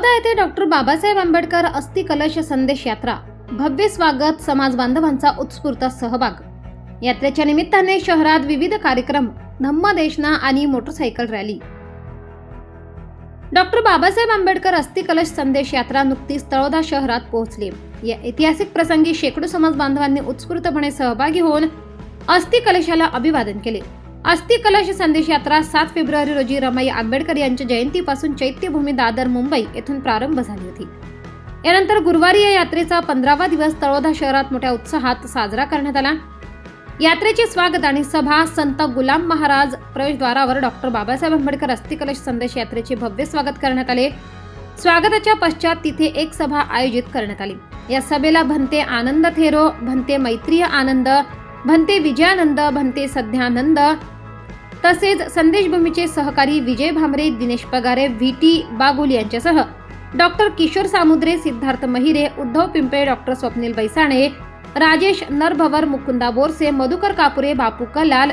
तळोदा येथे डॉक्टर बाबासाहेब आंबेडकर अस्थि कलश संदेश यात्रा. भव्य स्वागत समाज बांधवांचा उत्स्फूर्त सहभाग. यात्रेच्या निमित्ताने शहरात विविध कार्यक्रम धम्मदेशना आणि motorcycle rally. Doctor Babasaheb Ambedkar अस्थि कलश संदेश यात्रा नुकतीच तळोदा शहरात पोहोचली. या ऐतिहासिक प्रसंगी शेकडो समाज बांधवांनी उत्स्फूर्तपणे सहभागी होऊन अस्थि कलशाला अभिवादन केले. अस्थि कलश संदेश यात्रा सात फेब्रुवारी रोजी रमाई आंबेडकर यांच्या जयंतीपासून चैत्यभूमी दादर मुंबई येथून प्रारंभ झाली होती. यानंतर गुरुवारी या यात्रेचा पंधरावा दिवस तळोदा शहरात मोठ्या उत्साहात साजरा करण्यात आला. यात्रेचे स्वागत आणि सभा संत गुलाम महाराज प्रवेशद्वारावर डॉक्टर बाबासाहेब आंबेडकर अस्थिकलश संदेश यात्रेचे भव्य स्वागत करण्यात आले. स्वागताच्या पश्चात तिथे एक सभा आयोजित करण्यात आली. या सभेला भंते आनंद थेरो भंते मैत्रीय आनंद भंते विजयानंद भंते सध्यानंद तसेच संदेशभूमीचे सहकारी विजय भामरे दिनेश पगारे व्ही टी बागुल यांच्यासह डॉक्टर किशोर सामुद्रे सिद्धार्थ महिरे उद्धव पिंपळे डॉक्टर स्वप्नील बैसाणे राजेश नरभवर मुकुंदा बोरसे मधुकर कापुरे बापू कलाल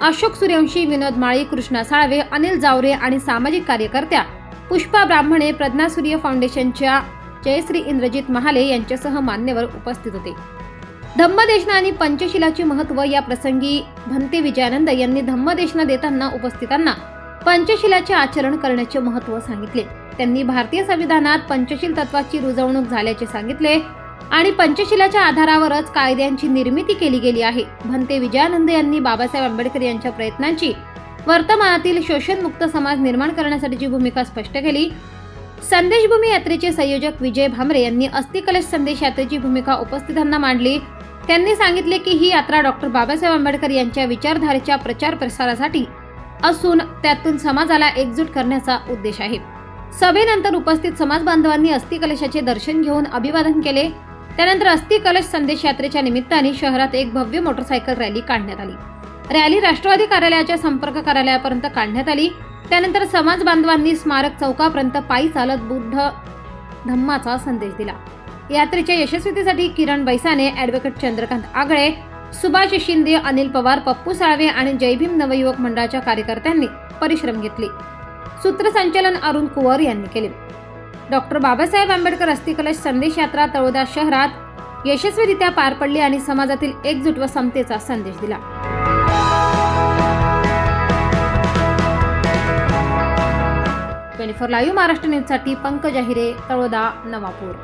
अशोक सूर्यवंशी विनोद माळी कृष्णा साळवे अनिल जावरे आणि सामाजिक कार्यकर्त्या पुष्पा ब्राह्मणे प्रज्ञा सूर्य फाउंडेशनच्या जयश्री इंद्रजित महाले यांच्यासह मान्यवर उपस्थित होते. धम्मदेशना आणि पंचशिलाचे महत्त्व या प्रसंगी भंते विजयानंद यांनी धम्मदेशना देताना उपस्थितांना पंचशिलाचे आचरण करण्याचे महत्त्व सांगितले. त्यांनी भारतीय संविधानात पंचशील तत्वाची रुजवणूक झाल्याचे सांगितले आणि पंचशिलाच्या आधारावरच कायद्यांची निर्मिती केली गेली आहे. भंते विजयानंद यांनी बाबासाहेब आंबेडकर यांच्या प्रयत्नांची वर्तमानातील शोषणमुक्त समाज निर्माण करण्यासाठीची भूमिका स्पष्ट केली संदेशभूमी यात्रेचे संयोजक विजय भामरे यांनी अस्थिकलश संदेश यात्रेची भूमिका उपस्थितांना मांडली. त्यांनी सांगितले की ही यात्रा डॉक्टर बाबासाहेब आंबेडकर यांच्या विचारधारेच्या प्रचार प्रसारासाठी असून त्यातून समाजाला एकजूट करण्याचा उद्देश आहे. सभेनंतर उपस्थित समाज बांधवांनी अस्थिकलशाचे दर्शन घेऊन अभिवादन केले. त्यानंतर अस्थिकलश संदेश यात्रेच्या निमित्ताने शहरात एक भव्य मोटरसायकल रॅली काढण्यात आली. रॅली राष्ट्रवादी कार्यालयाच्या संपर्क कार्यालयापर्यंत काढण्यात आली. त्यानंतर समाज बांधवांनी स्मारक चौकापर्यंत पायी चालत बुद्ध धम्माचा संदेश दिला. यात्रेच्या यशस्वीतेसाठी किरण बैसाने ॲडव्होकेट चंद्रकांत आगळे सुभाष शिंदे अनिल पवार पप्पू साळवे आणि जयभीम नवयुवक मंडळाच्या कार्यकर्त्यांनी परिश्रम घेतले. सूत्रसंचालन अरुण कुवर यांनी केले. डॉक्टर बाबासाहेब आंबेडकर अस्थिकलश संदेश यात्रा तळोदा शहरात यशस्वीरित्या पार पडली आणि समाजातील एकजूट व समतेचा संदेश दिला. ट्वेंटी फोर लाईव्ह महाराष्ट्र न्यूजसाठी पंकज अहिरे तळोदा नवापूर.